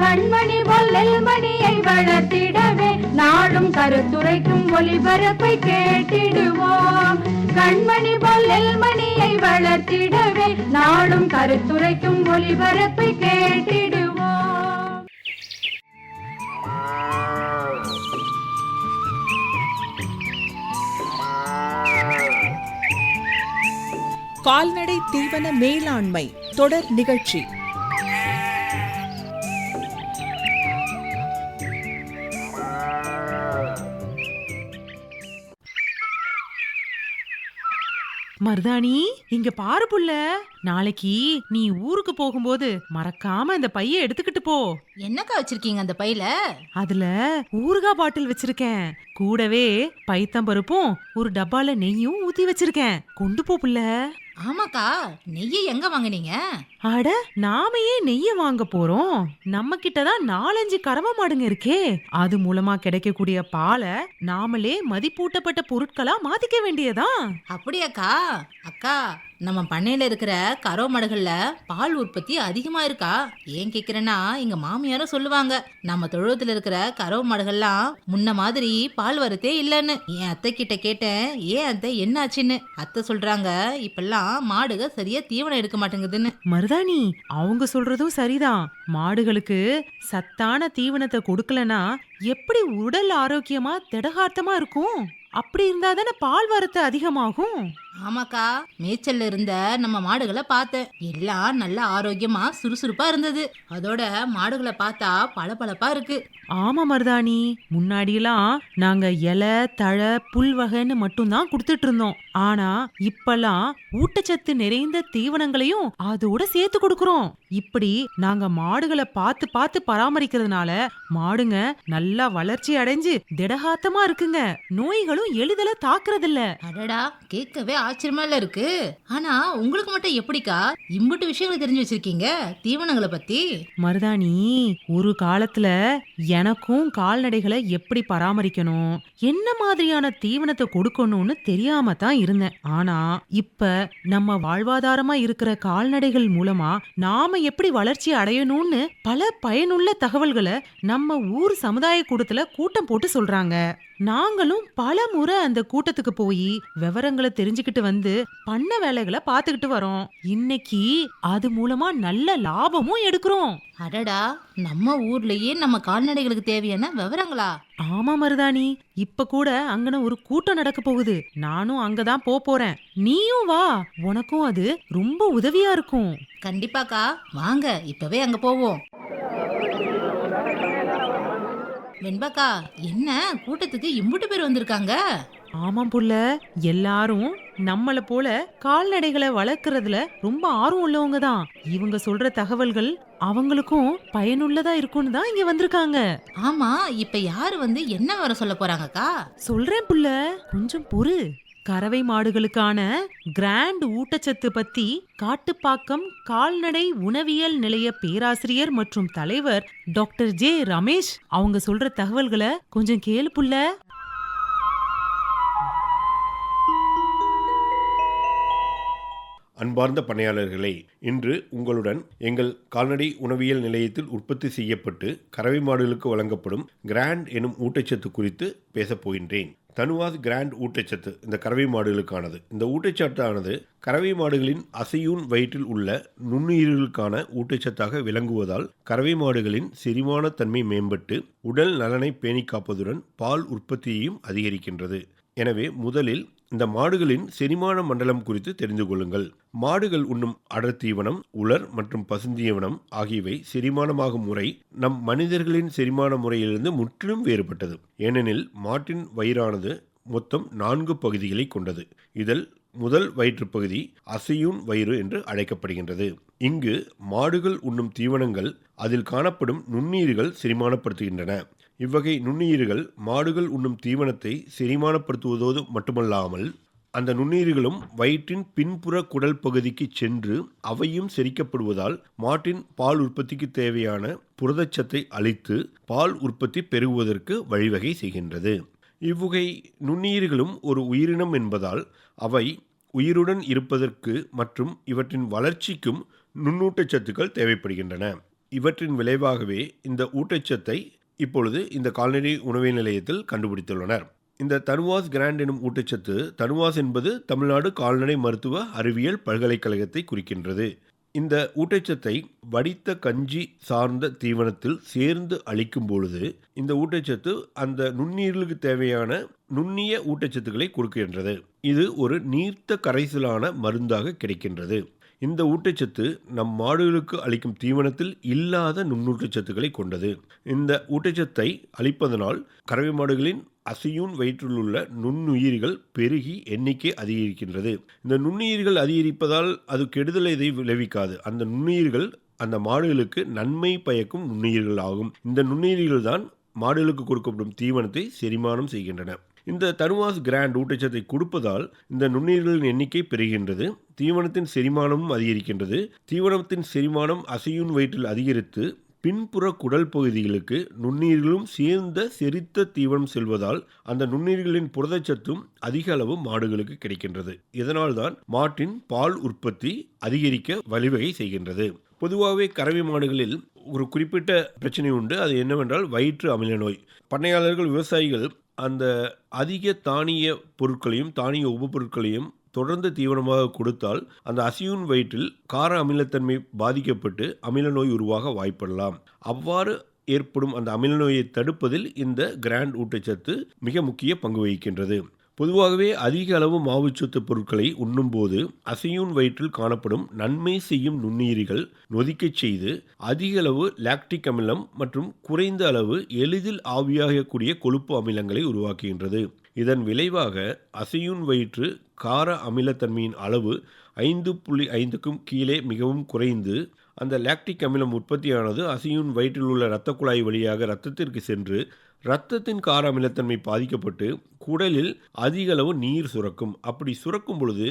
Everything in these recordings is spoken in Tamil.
கண்மணி பொல்லல் மணியை வளர்த்திடவே நாடும் கருத்துரைக்கும் ஒளிபரப்பை கேட்டிடுவோம். கண்மணி பொல்லல் மணியை வளர்த்திடவே நாடும் கருத்துரைக்கும் ஒளிபரப்பை கேட்டிடுவோம். கால்நடை தீவன மேலாண்மை தொடர் நிகழ்ச்சி. மருதாணி? இங்க பாரு புள்ள. நாளைக்கு நீ ஊருக்கு போகும்போது மறக்காம இந்த பைய எடுத்துக்கிட்டு போ. என்னக்கா வச்சிருக்கீங்க அந்த பையில? அதுல ஊறுகாய் பாட்டில் வச்சிருக்கேன். கூடவே பைத்தம்பருப்பும் ஒரு டப்பால நெய்யும் ஊத்தி வச்சிருக்கேன். கொண்டு போ புள்ள. ஆமாக்கா நெய்யை எங்க வாங்குனீங்க? அட நாம ஏன் நெய்ய வாங்க போறோம்? நம்ம கிட்ட தான் நாலஞ்சு கறவை மாடுங்க இருக்கே. அது மூலமா கிடைக்கக்கூடிய பாலை நாமளே மதிப்பூட்டப்பட்ட பொருட்களா மாத்திக்க வேண்டியதா? அப்படியாக்கா. அக்கா நம்ம பண்ணையில இருக்கிற கறவை மாடுகள்ல பால் உற்பத்தி அதிகமா இருக்கா? ஏன் கேக்குறேன்னா எங்க மாமியாரும் சொல்லுவாங்க நம்ம தொழுவத்துல இருக்கிற கறவை மாடுகள்லாம் முன்ன மாதிரி பால் வரத்தே இல்லைன்னு. என் அத்தை கிட்ட கேட்டேன் ஏன் அத்தை என்னாச்சுன்னு? அத்தை சொல்றாங்க இப்பெல்லாம் மாடுக சரியா தீவனம் எடுக்க மாட்டேங்குதுன்னு. மருதாணி அவங்க சொல்றதும் சரிதான் மாடுகளுக்கு சத்தான தீவனத்தை கொடுக்கலனா எப்படி உடல் ஆரோக்கியமா திடகார்த்தமா இருக்கும்? அப்படி இருந்தா தானே பால் வரத்து அதிகமாகும்? ஆமாக்கா மேய்ச்சல்ல இருந்த நம்ம மாடுகளை பார்த்தேன். எல்லாம் நல்ல ஆரோக்கியமா சுறுசுறுப்பா இருந்தது. அதோட மாடுகளை பார்த்தா பளபளப்பா இருக்கு. ஆமா மருதாணி. முன்னாடியெல்லாம் நாங்க இலை தழை புல் வகைன்னு மட்டும்தான் கொடுத்துட்டு இருந்தோம். ஆனா இப்பெல்லாம் ஊட்டச்சத்து நிறைந்த தீவனங்களையும் அதோட சேர்த்து கொடுக்கறோம். இப்படி நாங்க மாடுகளை பார்த்து பார்த்து பராமரிக்கிறதுனால மாடுங்க நல்லா வளர்ச்சி அடைஞ்சு திடகாத்தமா இருக்குங்க. நோய்களும் எளிதில தாக்குறதில்ல. அடடா கேட்கவே ஆச்சரியமா இல்ல இருக்கு. ஆனா உங்களுக்கு மட்டும் எப்படிக்கா? இம்புட்டு விஷயங்களை தெரிஞ்சு வச்சிருக்கீங்க தீவனங்களை பத்தி? மருதாணி ஒரு காலத்துல எனக்கும் கால்நடைகளை எப்படி பராமரிக்கணும் என்ன மாதிரியான தீவனத்தை கொடுக்கணும்னு தெரியாம தான் இருந்தேன். ஆனா இப்ப நம்ம வாழ்வாதாரமா இருக்கிற கால்நடைகள் மூலமா நாம எப்படி வளர்ச்சி அடையணும்னு பல பயனுள்ள தகவல்களை நம்ம ஊர் சமுதாய கூட்டத்துல கூட்டம் போட்டு சொல்றாங்க. நாங்களும் பல முறை அந்த கூட்டத்துக்கு போய் விவரங்களை தெரிஞ்சுக்கிட்டு வந்து பண்ண வேலைகளை பார்த்துக்கிட்டு வரோம். இன்னைக்கு அது மூலமா நல்ல லாபமும் எடுக்கிறோம். அடடா நம்ம ஊர்லயே நம்ம கால்நடைகளுக்கு தேவையான விவரங்களா? ஆமா மருதாணி. இப்ப கூட அங்கன ஒரு கூட்டம் நடக்க போகுது. நானும் அங்கதான் போ போறேன். நீயும் வா. உனக்கும் அது ரொம்ப உதவியா இருக்கும். கண்டிப்பாக்கா. வாங்க இப்பவே அங்க போவோம். வெண்பாக்கா என்ன? கூட்டத்துக்கு இம்புட்டு பேர் வந்திருக்காங்க. ஆமாம் புள்ள. எல்லாரும் நம்மள போல கால்நடைகளை வளர்க்கறதுல ரொம்ப ஆர்வம் உள்ளவங்க தான். இவங்க சொல்ற தகவல்கள் அவங்களுக்கும் பயனுள்ளதா இருக்கும்னு தான் இங்க வந்திருக்காங்க. ஆமா இப்ப யாரு வந்து என்ன வர சொல்ல போறாங்கக்கா சொல்றேன் புள்ள. கொஞ்சம் பொறு. கறவை மாடுகளுக்கான கிராண்ட் ஊட்டச்சத்து பத்தி காட்டுப்பாக்கம் கால்நடை உணவியல் நிலைய பேராசிரியர் மற்றும் தலைவர் டாக்டர் ஜே ரமேஷ் அவங்க சொல்ற தகவல்களை கொஞ்சம் கேளு புள்ள. அன்பார்ந்த பணியாளர்களே இன்று உங்களுடன் எங்கள் கால்நடை உணவியல் நிலையத்தில் உற்பத்தி செய்யப்பட்டு கறவை மாடுகளுக்கு வழங்கப்படும் கிராண்ட் எனும் ஊட்டச்சத்து குறித்து பேசப் போகின்றேன். தனுவாஸ் கிராண்ட் ஊட்டச்சத்து இந்த கறவை மாடுகளுக்கானது. இந்த ஊட்டச்சத்தானது கறவை மாடுகளின் அசையூன் வயிற்றில் உள்ள நுண்ணுயிர்களுக்கான ஊட்டச்சத்தாக விளங்குவதால் கறவை மாடுகளின் செரிமான தன்மை மேம்பட்டு உடல் நலனை பேணி காப்பதுடன் பால் உற்பத்தியையும் அதிகரிக்கின்றது. எனவே முதலில் இந்த மாடுகளின் செரிமான மண்டலம் குறித்து தெரிந்து கொள்ளுங்கள். மாடுகள் உண்ணும் அடர்த்தீவனம் உலர் மற்றும் பசுந்தீவனம் ஆகியவை செரிமானமாகும் முறை நம் மனிதர்களின் செரிமான முறையிலிருந்து முற்றிலும் வேறுபட்டது. ஏனெனில் மாட்டின் வயிறானது மொத்தம் நான்கு பகுதிகளை கொண்டது. இதில் முதல் வயிற்றுப்பகுதி அசையூன் வயிறு என்று அழைக்கப்படுகின்றது. இங்கு மாடுகள் உண்ணும் தீவனங்கள் அதில் காணப்படும் நுண்ணுயிர்கள் செரிமானப்படுத்துகின்றன. இவ்வகை நுண்ணுயிர்கள் மாடுகள் உண்ணும் தீவனத்தை செரிமானப்படுத்துவதோடு மட்டுமல்லாமல் அந்த நுண்ணுயிர்களும் வயிற்றின் பின்புற குடல் பகுதிக்கு சென்று அவையும் செரிக்கப்படுவதால் மாட்டின் பால் உற்பத்திக்கு தேவையான புரதச்சத்தை அளித்து பால் உற்பத்தி பெருகுவதற்கு வழிவகை செய்கின்றது. இவ்வகை நுண்ணுயிர்களும் ஒரு உயிரினம் என்பதால் அவை உயிருடன் இருப்பதற்கு மற்றும் இவற்றின் வளர்ச்சிக்கும் நுண்ணூட்டச்சத்துக்கள் தேவைப்படுகின்றன. இவற்றின் விளைவாகவே இந்த ஊட்டச்சத்தை இப்பொழுது இந்த கால்நடை உணவு நிலையத்தில் கண்டுபிடித்துள்ளனர். இந்த தனுவாஸ் கிராண்ட் எனும் ஊட்டச்சத்து தனுவாஸ் என்பது தமிழ்நாடு கால்நடை மருத்துவ அறிவியல் பல்கலைக்கழகத்தை குறிக்கின்றது. இந்த ஊட்டச்சத்தை வடித்த கஞ்சி சார்ந்த தீவனத்தில் சேர்ந்து அளிக்கும் பொழுது இந்த ஊட்டச்சத்து அந்த நுண்ணீர்களுக்கு தேவையான நுண்ணிய ஊட்டச்சத்துக்களை கொடுக்கின்றது. இது ஒரு நீர்த்த கரைசலான மருந்தாக கிடைக்கின்றது. இந்த ஊட்டச்சத்து நம் மாடுகளுக்கு அளிக்கும் தீவனத்தில் இல்லாத நுண்ணூட்டச்சத்துக்களை கொண்டது. இந்த ஊட்டச்சத்தை அளிப்பதனால் கறவை மாடுகளின் அசையூன் வயிற்றிலுள்ள நுண்ணுயிர்கள் பெருகி எண்ணிக்கை அதிகரிக்கின்றது. இந்த நுண்ணுயிர்கள் அதிகரிப்பதால் அது கெடுதலை இதை விளைவிக்காது. அந்த நுண்ணுயிர்கள் அந்த மாடுகளுக்கு நன்மை பயக்கும் நுண்ணுயிர்கள் ஆகும் இந்த நுண்ணுயிர்கள் தான் மாடுகளுக்கு கொடுக்கப்படும் தீவனத்தை செரிமானம் செய்கின்றன. இந்த தருவாஸ் கிராண்ட் ஊட்டச்சத்தை கொடுப்பதால் இந்த நுண்ணுயிர்களின் எண்ணிக்கை பெறுகின்றது தீவனத்தின் செரிமானமும் அதிகரிக்கின்றது. தீவனத்தின் செரிமானம் அசையுன் வயிற்றில் அதிகரித்து பின்புற குடல் பகுதிகளுக்கு நுண்ணீர்களும் சேர்ந்த செரித்த தீவனம் செல்வதால் அந்த நுண்ணீர்களின் புரதச்சத்தும் அதிக அளவு மாடுகளுக்கு கிடைக்கின்றது. இதனால்தான் மாட்டின் பால் உற்பத்தி அதிகரிக்க வழிவகை செய்கின்றது. பொதுவாகவே கறவை மாடுகளில் ஒரு குறிப்பிட்ட பிரச்சனை உண்டு. அது என்னவென்றால் வயிற்று அமில நோய். பண்ணையாளர்கள் விவசாயிகள் அந்த அதிக தானிய பொருட்களையும் தானிய உபப்பொருட்களையும் தொடர்ந்து தீவனமாக கொடுத்தால் அந்த அசியூன் வயிற்றில் கார அமிலத்தன்மை பாதிக்கப்பட்டு அமில நோய் உருவாக வாய்ப்படலாம். அவ்வாறு ஏற்படும் அந்த அமில நோயை தடுப்பதில் இந்த கிராண்ட் ஊட்டச்சத்து மிக முக்கிய பங்கு வகிக்கின்றது. பொதுவாகவே அதிக அளவு மாவுச்சத்து பொருட்களை உண்ணும்போது அசையூன் வயிற்றில் காணப்படும் நன்மை செய்யும் நுண்ணுயிரிகள் நொதிக்கச் செய்து அதிக அளவு லாக்டிக் அமிலம் மற்றும் குறைந்த அளவு எளிதில் ஆவியாகக்கூடிய கொழுப்பு அமிலங்களை உருவாக்குகின்றது. இதன் விளைவாக அசையூன் வயிற்று கார அமிலத்தன்மையின் அளவு ஐந்து புள்ளி ஐந்துக்கும் கீழே மிகவும் குறைந்து அந்த லாக்டிக் அமிலம் உற்பத்தியானது அசையூன் வயிற்றில் உள்ள இரத்த குழாய் வழியாக இரத்தத்திற்கு சென்று இரத்தத்தின் கார அமிலத்தன்மை பாதிக்கப்பட்டு குடலில் அதிக அளவு நீர் சுரக்கும். அப்படி சுரக்கும் பொழுது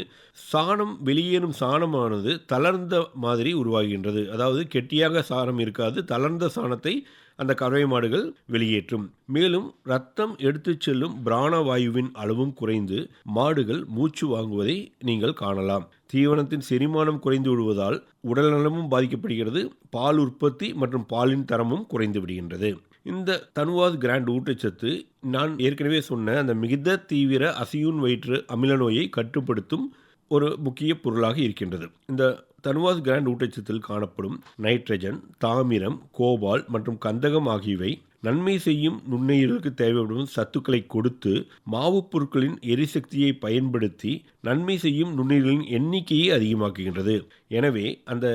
சாணம் வெளியேறும் சாணமானது தளர்ந்த மாதிரி உருவாகின்றது. அதாவது கெட்டியாக சாணம் இருக்காது தளர்ந்த சாணத்தை அந்த கறவை மாடுகள் வெளியேற்றும். மேலும் ரத்தம் எடுத்துச் செல்லும் பிராணவாயுவின் அளவும் குறைந்து மாடுகள் மூச்சு வாங்குவதை நீங்கள் காணலாம். தீவனத்தின் செரிமானம் குறைந்து விடுவதால் உடல்நலமும் பாதிக்கப்படுகிறது பால் உற்பத்தி மற்றும் பாலின் தரமும் குறைந்து விடுகின்றது. இந்த தனுவாத் கிராண்ட் ஊட்டச்சத்து நான் ஏற்கனவே சொன்ன அந்த மிகுந்த தீவிர அசியூன் வயிற்று அமில நோயை கட்டுப்படுத்தும் ஒரு முக்கிய பொருளாக இருக்கின்றது. இந்த தனுவாஸ் கிராண்ட் ஊட்டச்சத்தில் காணப்படும் நைட்ரஜன் தாமிரம் கோபால் மற்றும் கந்தகம் ஆகியவை நன்மை செய்யும் நுண்ணுயிர்களுக்கு தேவைப்படும் சத்துக்களை கொடுத்து மாவுப் பொருட்களின் எரிசக்தியை பயன்படுத்தி நன்மை செய்யும் நுண்ணுயிர்களின் எண்ணிக்கையை அதிகமாக்குகின்றது. எனவே அந்த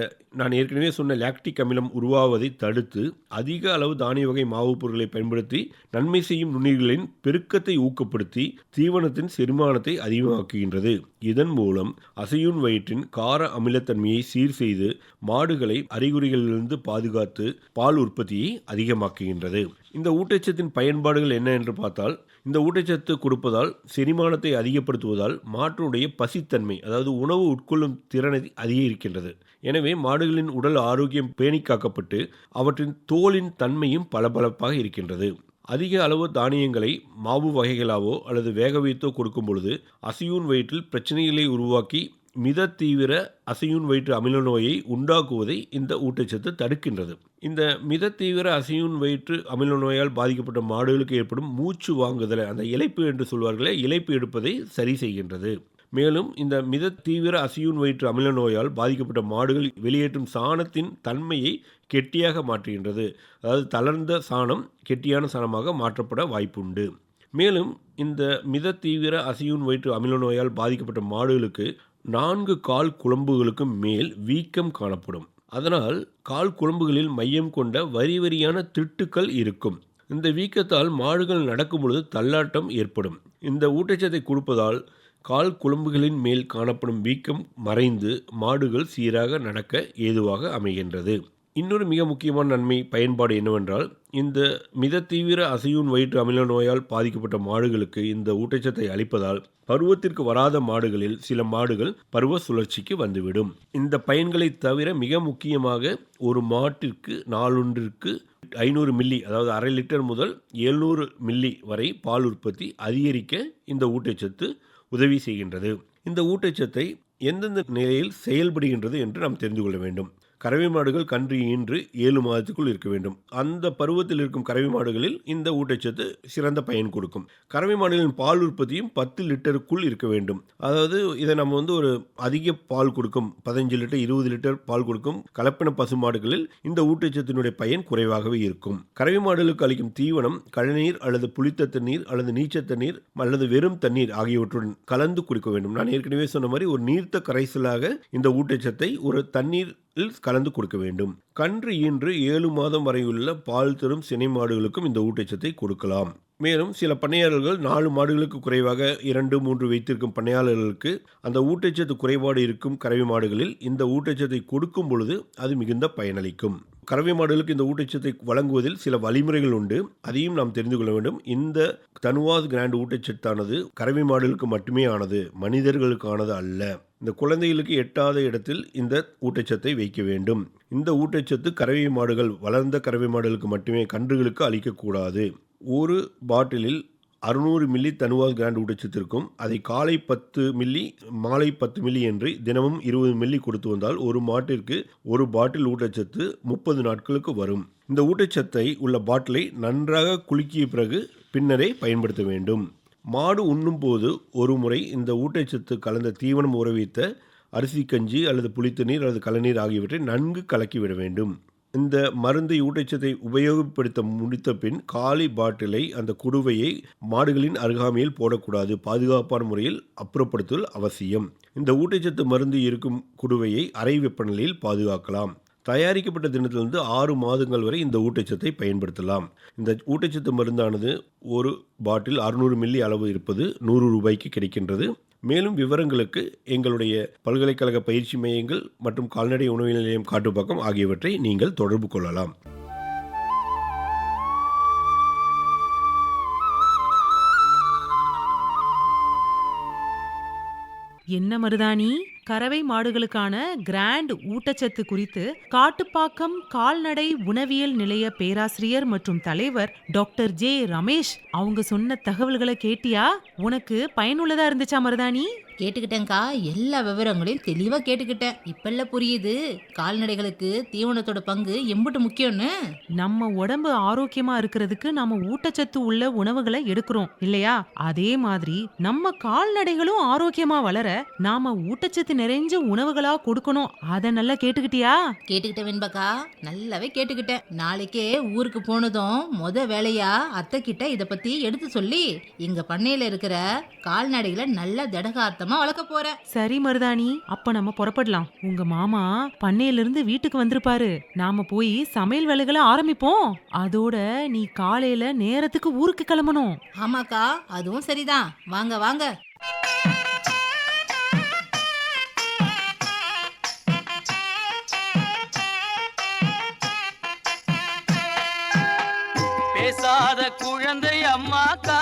நான் ஏற்கனவே சொன்ன லாக்டிக் அமிலம் உருவாவதை தடுத்து அதிக அளவு தானிய வகை மாவுப் பொருட்களை பயன்படுத்தி நன்மை செய்யும் நுண்ணுயிர்களின் பெருக்கத்தை ஊக்கப்படுத்தி தீவனத்தின் செரிமானத்தை அதிகமாக்குகின்றது. இதன் மூலம் அசையூன் வயிற்றின் கார அமிலத்தன்மையை சீர் செய்து மாடுகளை அறிகுறிகளிலிருந்து பாதுகாத்து பால் உற்பத்தியை அதிகமாக்குகின்றது. இந்த ஊட்டச்சத்தின் பயன்பாடுகள் என்ன என்று பார்த்தால் இந்த ஊட்டச்சத்து கொடுப்பதால் செரிமானத்தை அதிகப்படுத்துவதால் மாட்டுடைய பசித்தன்மை அதாவது உணவு உட்கொள்ளும் திறனை அதிகரிக்கின்றது எனவே மாடுகளின் உடல் ஆரோக்கியம் பேணி காக்கப்பட்டு அவற்றின் தோலின் தன்மையும் பளபளப்பாக இருக்கின்றது. அதிக அளவு தானியங்களை மாவு வகைகளாவோ அல்லது வேக வைத்தோ கொடுக்கும் பொழுது அசியூன் வயிற்றில் பிரச்சனைகளை உருவாக்கி மித தீவிர அசையூன் வயிற்று அமில நோயை உண்டாக்குவதை இந்த ஊட்டச்சத்து தடுக்கின்றது. இந்த மித தீவிர அசையூன் வயிற்று அமில நோயால் பாதிக்கப்பட்ட மாடுகளுக்கு ஏற்படும் மூச்சு வாங்குதலை அந்த இழைப்பு என்று சொல்வார்களே இழைப்பு எடுப்பதை சரி செய்கின்றது. மேலும் இந்த மித தீவிர அசியூன் வயிற்று அமில நோயால் பாதிக்கப்பட்ட மாடுகள் வெளியேற்றும் சாணத்தின் தன்மையை கெட்டியாக மாற்றுகின்றது. அதாவது தளர்ந்த சாணம் கெட்டியான சாணமாக மாற்றப்பட வாய்ப்புண்டு. மேலும் இந்த மித தீவிர அசியூன் வயிற்று அமில நோயால் பாதிக்கப்பட்ட மாடுகளுக்கு நான்கு கால் குழம்புகளுக்கும் மேல் வீக்கம் காணப்படும். அதனால் கால் குழம்புகளில் மையம் கொண்ட வரி வரியான திட்டுக்கள் இருக்கும். இந்த வீக்கத்தால் மாடுகள் நடக்கும் பொழுது தள்ளாட்டம் ஏற்படும். இந்த ஊட்டச்சத்தை கொடுப்பதால் கால் குழம்புகளின் மேல் காணப்படும் வீக்கம் மறைந்து மாடுகள் சீராக நடக்க ஏதுவாக அமைகின்றது. இன்னொரு மிக முக்கியமான நன்மை பயன்பாடு என்னவென்றால் இந்த மித தீவிர அசையூன் வயிற்று அமில நோயால் பாதிக்கப்பட்ட மாடுகளுக்கு இந்த ஊட்டச்சத்தை அளிப்பதால் பருவத்திற்கு வராத மாடுகளில் சில மாடுகள் பருவ சுழற்சிக்கு வந்துவிடும். இந்த பயன்களை தவிர மிக முக்கியமாக ஒரு மாட்டிற்கு நாளொன்றிற்கு ஐநூறு மில்லி அதாவது அரை லிட்டர் முதல் எழுநூறு மில்லி வரை பால் உற்பத்தி அதிகரிக்க இந்த ஊட்டச்சத்து உதவி செய்கின்றது. இந்த ஊட்டச்சத்தை எந்தெந்த நிலையில் செயல்படுகின்றது என்று நாம் தெரிந்து கொள்ள வேண்டும். கறவை மாடுகள் கன்று ஈன்று ஏழு மாதத்துக்குள் இருக்க வேண்டும். அந்த பருவத்தில் இருக்கும் கறவை மாடுகளில் இந்த ஊட்டச்சத்து சிறந்த பயன் கொடுக்கும். கறவை மாடுகளின் பால் உற்பத்தியும் பத்து லிட்டருக்குள் இருக்க வேண்டும். அதாவது இதை நம்ம வந்து ஒரு அதிக பால் கொடுக்கும் பதினஞ்சு லிட்டர் இருபது லிட்டர் பால் கொடுக்கும் கலப்பின பசு மாடுகளில் இந்த ஊட்டச்சத்தினுடைய பயன் குறைவாகவே இருக்கும். கறவை மாடுகளுக்கு அளிக்கும் தீவனம் கழநீர் அல்லது புளித்த தண்ணீர் அல்லது நீச்ச தண்ணீர் அல்லது வெறும் தண்ணீர் ஆகியவற்றுடன் கலந்து குடிக்க வேண்டும். நான் ஏற்கனவே சொன்ன மாதிரி ஒரு நீர்த்த கரைசலாக இந்த ஊட்டச்சத்தை ஒரு தண்ணீர் கலந்து கொடுக்க வேண்டும். கன்று ஈன்று ஏழு மாதம் வரையுள்ள பால் தரும் சினை மாடுகளுக்கும் இந்த ஊட்டச்சத்தை கொடுக்கலாம். மேலும் சில பண்ணையாளர்கள் நாலு மாடுகளுக்கு குறைவாக இரண்டு மூன்று வைத்திருக்கும் பண்ணையாளர்களுக்கு அந்த ஊட்டச்சத்து குறைபாடு இருக்கும் கறவை மாடுகளில் இந்த ஊட்டச்சத்தை கொடுக்கும் பொழுது அது மிகுந்த பயனளிக்கும். கறவை மாடுகளுக்கு இந்த ஊட்டச்சத்தை வழங்குவதில் சில வழிமுறைகள் உண்டு. அதையும் நாம் தெரிந்து கொள்ள வேண்டும். இந்த தனுவாஸ் கிராண்ட் ஊட்டச்சத்தானது கறவை மாடுகளுக்கு மட்டுமே ஆனது மனிதர்களுக்கானது அல்ல. இந்த குழந்தைகளுக்கு எட்டாத இடத்தில் இந்த ஊட்டச்சத்தை வைக்க வேண்டும். இந்த ஊட்டச்சத்து கறவை மாடுகள் வளர்ந்த கறவை மாடுகளுக்கு மட்டுமே கன்றுகளுக்கு அளிக்கக்கூடாது. ஒரு பாட்டிலில் அறுநூறு மில்லி தனுவாஸ் கிராண்ட் ஊட்டச்சத்திற்கும் அதை காலை பத்து மில்லி மாலை பத்து மில்லி என்று தினமும் இருபது மில்லி கொடுத்து வந்தால் ஒரு மாட்டிற்கு ஒரு பாட்டில் ஊட்டச்சத்து முப்பது நாட்களுக்கு வரும். இந்த ஊட்டச்சத்தை உள்ள பாட்டிலை நன்றாக குலுக்கிய பிறகு பின்னரே பயன்படுத்த வேண்டும். மாடு உண்ணும் போது ஒரு முறை இந்த ஊட்டச்சத்து கலந்த தீவனம் உறவித்த அரிசி கஞ்சி அல்லது புளித்தநீர் அல்லது கலநீர் ஆகியவற்றை நன்கு கலக்கிவிட வேண்டும். இந்த மருந்து ஊட்டச்சத்தை உபயோகப்படுத்த முடித்த பின் காலி பாட்டிலை அந்த குடுவையை மாடுகளின் அருகாமையில் போடக்கூடாது. பாதுகாப்பான முறையில் அப்புறப்படுத்துதல் அவசியம். இந்த ஊட்டச்சத்து மருந்து இருக்கும் குடுவையை அறை வெப்பநிலையில் பாதுகாக்கலாம். தயாரிக்கப்பட்ட தினத்திலிருந்து ஆறு மாதங்கள் வரை இந்த ஊட்டச்சத்தை பயன்படுத்தலாம். இந்த ஊட்டச்சத்து மருந்தானது ஒரு பாட்டில் அறுநூறு மில்லி அளவு இருப்பது நூறு ரூபாய்க்கு கிடைக்கின்றது. மேலும் விவரங்களுக்கு எங்களுடைய பல்கலைக்கழக பயிற்சி மையங்கள் மற்றும் கால்நடை உணவு நிலையம் காட்டுப்பாக்கம் ஆகியவற்றை நீங்கள் தொடர்பு கொள்ளலாம். என்ன மருதாணி? கறவை மாடுகளுக்கான கிராண்ட் ஊட்டச்சத்து குறித்து காட்டுப்பாக்கம் கால்நடை உணவியல் நிலைய பேராசிரியர் மற்றும் தலைவர் டாக்டர் ஜே ரமேஷ் அவங்க சொன்ன தகவல்களை கேட்டியா? உனக்கு பயனுள்ளதா இருந்துச்சா மருதாணி? கேட்டுக்கிட்டேன்க்கா. எல்லா விவரங்களையும் தெளிவா கேட்டுக்கிட்டேன். இப்பல்ல புரியுது. கால்நடைகளுக்கு தீவனத்தோட பங்கு எம்புட்டு முக்கியம்னு? நம்ம உடம்பு ஆரோக்கியமா இருக்கிறதுக்கு நாம ஊட்டச்சத்து உள்ள உணவுகளை எடுக்கிறோம் இல்லையா? அதே மாதிரி நம்ம கால்நடைகளும் ஆரோக்கியமா வளர நாம ஊட்டச்சத்து நிறைஞ்ச உணவுகளா கொடுக்கணும். அத நல்லா கேட்டுக்கிட்டியா? கேட்டுக்கிட்டேன் வெண்பக்கா. நல்லாவே கேட்டுக்கிட்டேன். நாளைக்கே ஊருக்கு போனதும் முத வேலையா அத்தை கிட்ட இத பத்தி எடுத்து சொல்லி எங்க பண்ணையில இருக்கிற கால்நடைகளை நல்ல திடகார்த்தமா வளர்க்க போறேன் சரி மருதாணி அப்ப நம்ம புறப்படலாம். உங்க மாமா பண்ணையில இருந்து வீட்டுக்கு வந்திருப்பாரு. நாம போய் சமையல் வேலைகளை ஆரம்பிப்போம். அதோட நீ காலையில நேரத்துக்கு ஊருக்கு கிளம்பணும். ஆமாக்கா அதுவும் சரிதான். வாங்க வாங்க. பேசாத குழந்தை அம்மா கால்நடை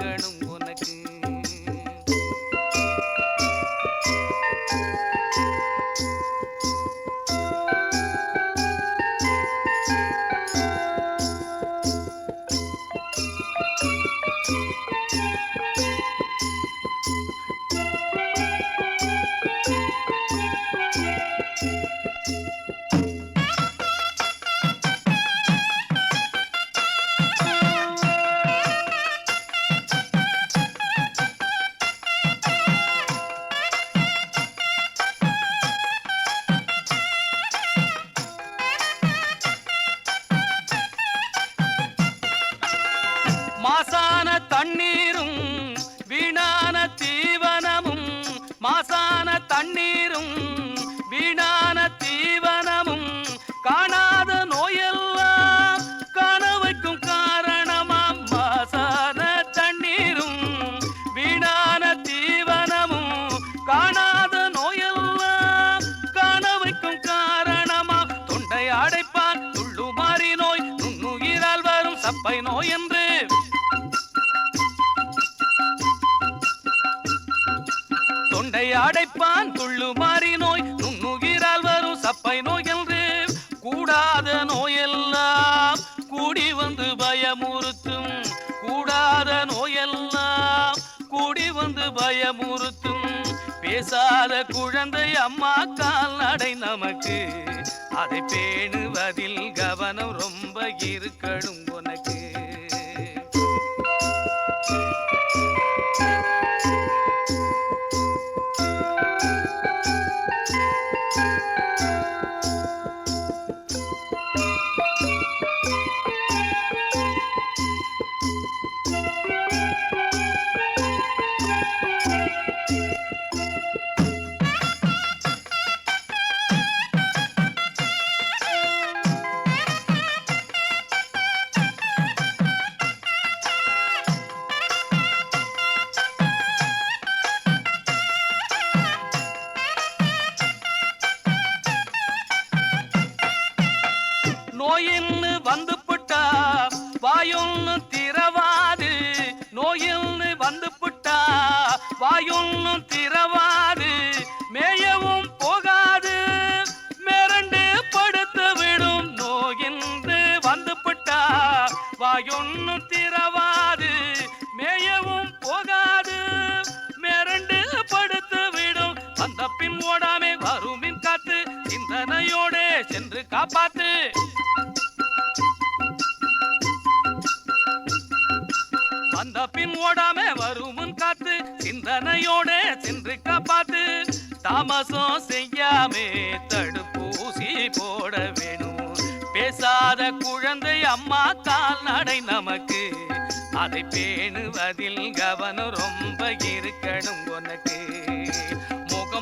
அடைப்பான். துள்ளு மாறி நோய் நுண்ணுகிறால் வரும் சப்பை நோய் என்று கூடாத நோயெல்லாம் கூடி வந்து பயமுறுத்தும். கூடாத நோயெல்லாம் கூடி வந்து பயமுறுத்தும். பேசாத குழந்தை அம்மா கால்நடை நமக்கு. அதை பேணுவதில் கவனம் ரொம்ப இருக்கணும். சென்று காப்பாத்து. வந்த பின் ஓடாம வருமுன் காத்து சிந்தனையோட சென்று காப்பாத்து. தாமசம் செய்யாமே தடுப்பூசி போட வேணும். பேசாத குழந்தை அம்மா கால் நடை நமக்கு. அதை பேணுவதில் கவனம் ரொம்ப இருக்கணும் உனக்கு.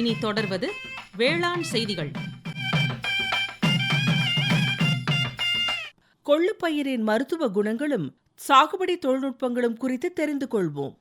இனி தொடர்வது வேளாண் செய்திகள். கொள்ளுப்பயிரின் மருத்துவ குணங்களும் சாகுபடி தொழில்நுட்பங்களும் குறித்து தெரிந்து கொள்வோம்.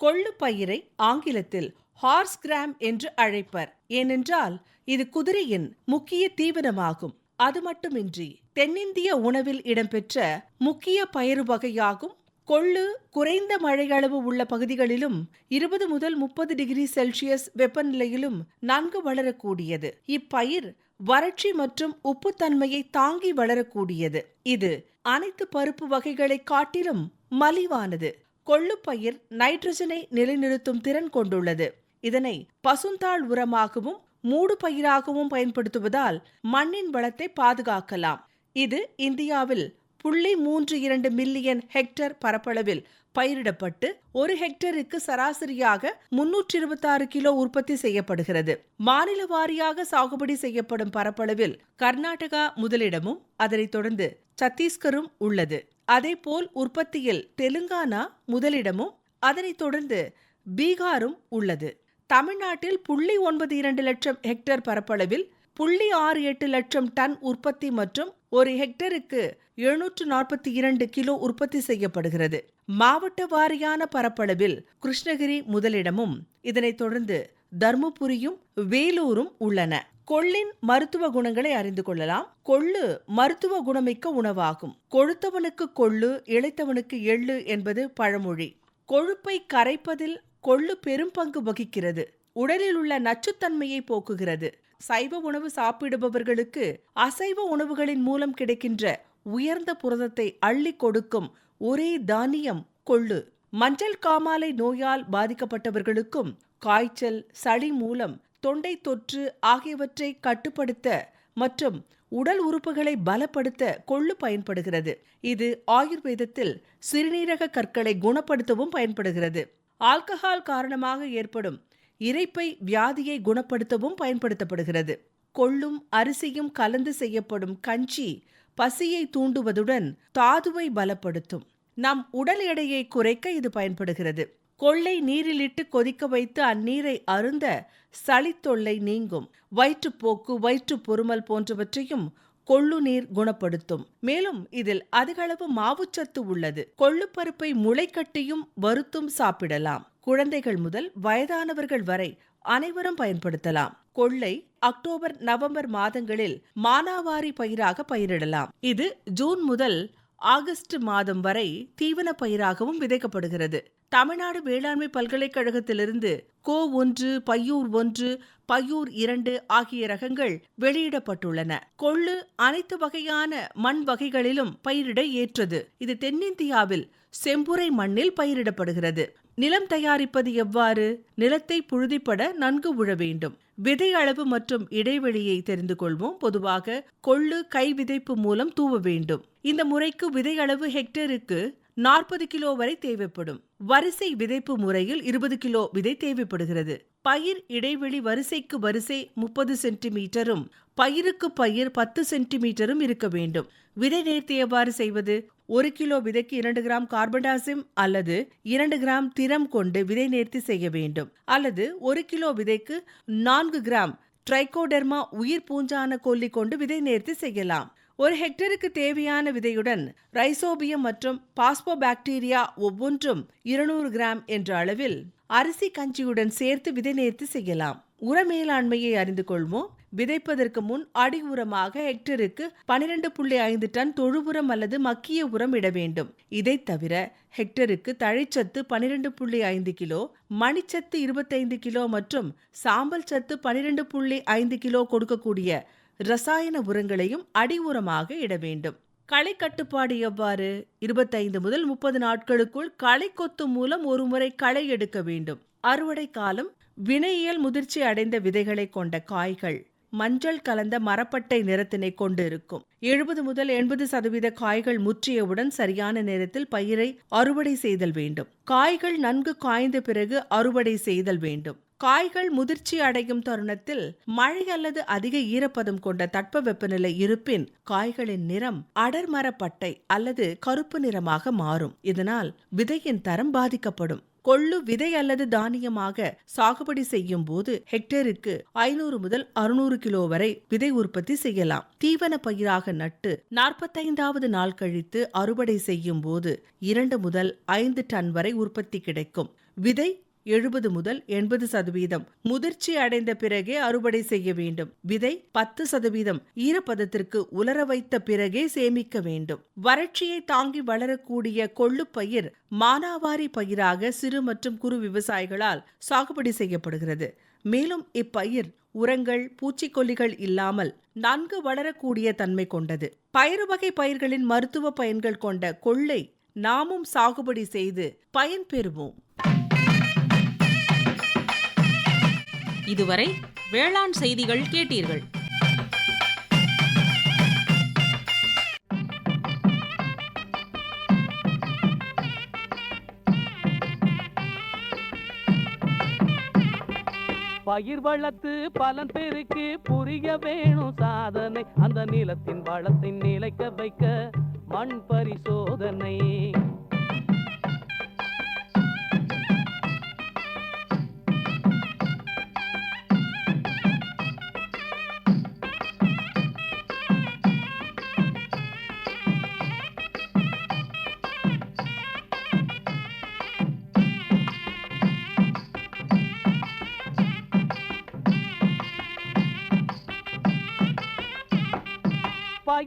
கொள்ளுப்பயிரை ஆங்கிலத்தில் ஹார்ஸ் கிராம் என்று அழைப்பர். ஏனென்றால் இது குதிரையின் முக்கிய தீவனமாகும். அது மட்டுமின்றி தென்னிந்திய உணவில் இடம்பெற்ற முக்கிய பயிறு வகையாகும் கொள்ளு குறைந்த மழையளவு உள்ள பகுதிகளிலும் இருபது முதல் முப்பது டிகிரி செல்சியஸ் வெப்பநிலையிலும் நன்கு வளரக்கூடியது. இப்பயிர் வறட்சி மற்றும் உப்புத்தன்மையை தாங்கி வளரக்கூடியது. இது அனைத்து பருப்பு வகைகளை காட்டிலும் மலிவானது. கொள்ளுப்பயிர் நைட்ரஜனை நிலைநிறுத்தும் திறன் கொண்டுள்ளது. இதனை பசுந்தாள் உரமாகவும் மூடு பயிராகவும் பயன்படுத்துவதால் மண்ணின் வளத்தை பாதுகாக்கலாம். இது இந்தியாவில் புள்ளி மூன்று இரண்டு மில்லியன் ஹெக்டேர் பரப்பளவில் பயிரிடப்பட்டு ஒரு ஹெக்டருக்கு சராசரியாக முன்னூற்றி இருபத்தாறு கிலோ உற்பத்தி செய்யப்படுகிறது. மாநில வாரியாக சாகுபடி செய்யப்படும் பரப்பளவில் கர்நாடகா முதலிடமும் அதனைத் தொடர்ந்து சத்தீஸ்கரும் உள்ளது. அதேபோல் உற்பத்தியில் தெலுங்கானா முதலிடமும் அதனைத் தொடர்ந்து பீகாரும் உள்ளது. தமிழ்நாட்டில் புள்ளி ஒன்பது இரண்டு லட்சம் ஹெக்டேர் பரப்பளவில் புள்ளி ஆறு எட்டு லட்சம் டன் உற்பத்தி மற்றும் ஒரு ஹெக்டருக்கு எழுநூற்று நாற்பத்தி இரண்டு கிலோ உற்பத்தி செய்யப்படுகிறது. மாவட்ட வாரியான பரப்பளவில் கிருஷ்ணகிரி முதலிடமும் இதனைத் தொடர்ந்து தர்மபுரியும் வேலூரும் உள்ளன. கொள்ளின் மருத்துவ குணங்களை அறிந்து கொள்ளலாம். கொள்ளு மருத்துவ குணமிக்க உணவாகும். கொழுத்தவனுக்கு கொள்ளு இளைத்தவனுக்கு எள்ளு என்பது பழமொழி. கொழுப்பை கரைப்பதில் கொள்ளு பெரும் பங்கு வகிக்கிறது. உடலில் உள்ள நச்சுத்தன்மையை போக்குகிறது. சைவ உணவு சாப்பிடுபவர்களுக்கு அசைவ உணவுகளின் மூலம் கிடைக்கின்ற உயர்ந்த புரதத்தை அள்ளி கொடுக்கும் ஒரே தானியம் கொள்ளு. மஞ்சள் காமாலை நோயால் பாதிக்கப்பட்டவர்களுக்கும் காய்ச்சல் சளி மூலம் தொண்டை தொற்று ஆகியவற்றை கட்டுப்படுத்த மற்றும் உடல் உறுப்புகளை பலப்படுத்த கொள்ளு பயன்படுகிறது. இது ஆயுர்வேதத்தில் சிறுநீரக கற்களை குணப்படுத்தவும் பயன்படுகிறது. ஆல்கஹால் காரணமாக ஏற்படும் இரைப்பை வியாதியை குணப்படுத்தவும் பயன்படுத்தப்படுகிறது. கொள்ளும் அரிசியும் கலந்து செய்யப்படும் கஞ்சி பசியை தூண்டுவதுடன் தாதுவை பலப்படுத்தும். நம் உடல் எடையை குறைக்க இது பயன்படுகிறது. கொள்ளை நீரிலிட்டு கொதிக்க வைத்து அந்நீரை அருந்த சளித்தொல்லை நீங்கும். வயிற்றுப்போக்கு வயிற்று பொருமல் போன்றவற்றையும் கொள்ளு நீர் குணப்படுத்தும். மேலும் இதில் அதிகளவு மாவுச்சத்து உள்ளது. கொள்ளுப்பருப்பை முளைக்கட்டியும் வறுத்தும் சாப்பிடலாம். குழந்தைகள் முதல் வயதானவர்கள் வரை அனைவரும் பயன்படுத்தலாம். கொள்ளை அக்டோபர் நவம்பர் மாதங்களில் மானாவாரி பயிராக பயிரிடலாம். இது ஜூன் முதல் ஆகஸ்ட் மாதம் வரை தீவன பயிராகவும் விதைக்கப்படுகிறது. தமிழ்நாடு வேளாண்மை பல்கலைக்கழகத்திலிருந்து கோ ஒன்று பையூர் ஒன்று பையூர் இரண்டு ஆகிய ரகங்கள் வெளியிடப்பட்டுள்ளன. கொள்ளு அனைத்து வகையான மண் வகைகளிலும் பயிரிட ஏற்றது. இது தென்னிந்தியாவில் செம்புரை மண்ணில் பயிரிடப்படுகிறது. நிலம் தயாரிப்பது எவ்வாறு? நிலத்தை புழுதிப்பட நன்கு உழ வேண்டும். விதை அளவு மற்றும் இடைவெளியை தெரிந்து கொள்வோம். பொதுவாக கொள்ளு கை விதைப்பு மூலம் தூவ வேண்டும். இந்த முறைக்கு விதை அளவு ஹெக்டேருக்கு நாற்பது கிலோ வரை தேவைப்படும். வரிசை விதைப்பு முறையில் இருபது கிலோ விதை தேவைப்படுகிறது. பயிர் இடைவெளி வரிசைக்கு வரிசை முப்பது சென்டிமீட்டரும் பயிருக்கு பயிர் பத்து சென்டிமீட்டரும் இருக்க வேண்டும். விதை நேர்த்தி எவ்வாறு செய்வது? ஒரு கிலோ விதைக்கு இரண்டு கிராம் கார்பன்டாசிம் அல்லது இரண்டு கிராம் திறம் கொண்டு விதை நேர்த்தி செய்ய வேண்டும். அல்லது ஒரு கிலோ விதைக்கு நான்கு கிராம் ட்ரைகோடெர்மா உயிர் பூஞ்சான கொல்லி கொண்டு விதை நேர்த்தி செய்யலாம். ஒரு ஹெக்டருக்கு தேவையான விதையுடன் ரைசோபியம் மற்றும் பாஸ்போபாக்டீரியா ஒவ்வொன்றும் இருநூறு கிராம் என்ற அளவில் அரிசி கஞ்சியுடன் சேர்த்து விதை நேர்த்தி செய்யலாம். உர மேலாண்மையை அறிந்து கொள்வோம். விதைப்பதற்கு முன் அடி உரமாக ஹெக்டருக்கு பனிரெண்டு புள்ளி ஐந்து டன் தொழு உரம் அல்லது மக்கிய உரம் இட வேண்டும். இதை தவிர ஹெக்டருக்கு தழைச்சத்து பனிரெண்டு புள்ளி ஐந்து கிலோ மணிச்சத்து இருபத்தைந்து கிலோ மற்றும் சாம்பல் சத்து பனிரெண்டு புள்ளி ஐந்து கிலோ கொடுக்கக்கூடிய ரசாயன உரங்களையும் அடி உரமாக இட வேண்டும். களை கட்டுப்பாடு எவ்வாறு? இருபத்தைந்து முதல் முப்பது நாட்களுக்குள் களை கொத்து மூலம் ஒருமுறை களை எடுக்க வேண்டும். அறுவடை காலம் வினையியல் முதிர்ச்சி அடைந்த விதைகளை கொண்ட காய்கள். மஞ்சள் கலந்த மரப்பட்டை நிறத்தினை கொண்டு இருக்கும் எழுபது முதல் எண்பது சதவீத காய்கள் முற்றியவுடன் சரியான நேரத்தில் பயிரை அறுவடை செய்தல் வேண்டும். காய்கள் நன்கு காய்ந்த பிறகு அறுவடை செய்தல் வேண்டும். காய்கள் முதிர்ச்சி அடையும் தருணத்தில் மழை அல்லது அதிக ஈரப்பதம் கொண்ட தட்ப வெப்பநிலை இருப்பின் காய்களின் நிறம் அடர்மரப்பட்டை அல்லது கருப்பு நிறமாக மாறும். இதனால் விதையின் தரம் பாதிக்கப்படும். கொள்ளு விதை அல்லது தானியமாக சாகுபடி செய்யும் போது ஹெக்டேருக்கு ஐநூறு முதல் அறுநூறு கிலோ வரை விதை உற்பத்தி செய்யலாம். தீவன பயிராக நட்டு நாற்பத்தைந்தாவது நாள் கழித்து அறுவடை செய்யும் போது இரண்டு முதல் ஐந்து டன் வரை உற்பத்தி கிடைக்கும். விதை எழுபது முதல் எண்பது சதவீதம். முதிர்ச்சி அடைந்த பிறகே அறுவடை செய்ய வேண்டும். விதை பத்து சதவீதம். ஈரப்பதத்திற்கு உலர வைத்த பிறகே சேமிக்க வேண்டும். வறட்சியை தாங்கி வளரக்கூடிய கொள்ளு பயிர் மானாவாரி பயிராக சிறு மற்றும் குறு விவசாயிகளால் சாகுபடி செய்யப்படுகிறது. மேலும் இப்பயிர் உரங்கள் பூச்சிக்கொல்லிகள் இல்லாமல் நன்கு வளரக்கூடிய தன்மை கொண்டது. பயிறு வகை பயிர்களின் மருத்துவ பயன்கள் கொண்ட கொள்ளை நாமும் சாகுபடி செய்து பயன்பெறுவோம் இதுவரை வேளாண் செய்திகள் கேட்டீர்கள். பயிர் வளர்த்து பலன் பெருக்கி புரிய வேணும் சாதனை. அந்த நிலத்தின் வளத்தை நிலைக்க வைக்க மண் பரிசோதனை.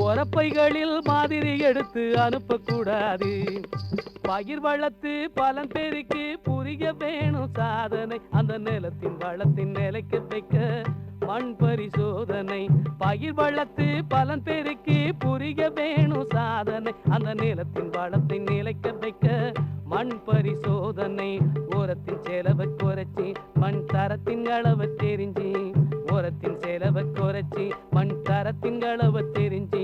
உரப்பைகளில் மாதிரி எடுத்து அனுப்பக்கூடாது. பயிர் வளர்த்து பலன் பெருக்கி புரிய வேணும் சாதனை. அந்த நிலத்தின் வளத்தின் நிலைக்கு வைக்க மண் பரிசோதனை. பயிர் வளர்த்து பலன் பெருக்கி புரிய வேணும் சாதனை. அந்த நிலத்தின் வளத்தின் நிலைக்க வைக்க மண் பரிசோதனை. உரத்தின் செலவை குறைச்சி மண் தரத்தின் அளவை தெரிஞ்சு. உரத்தின் செலவை குறைச்சி மண் தரத்தின் அளவை தெரிஞ்சு.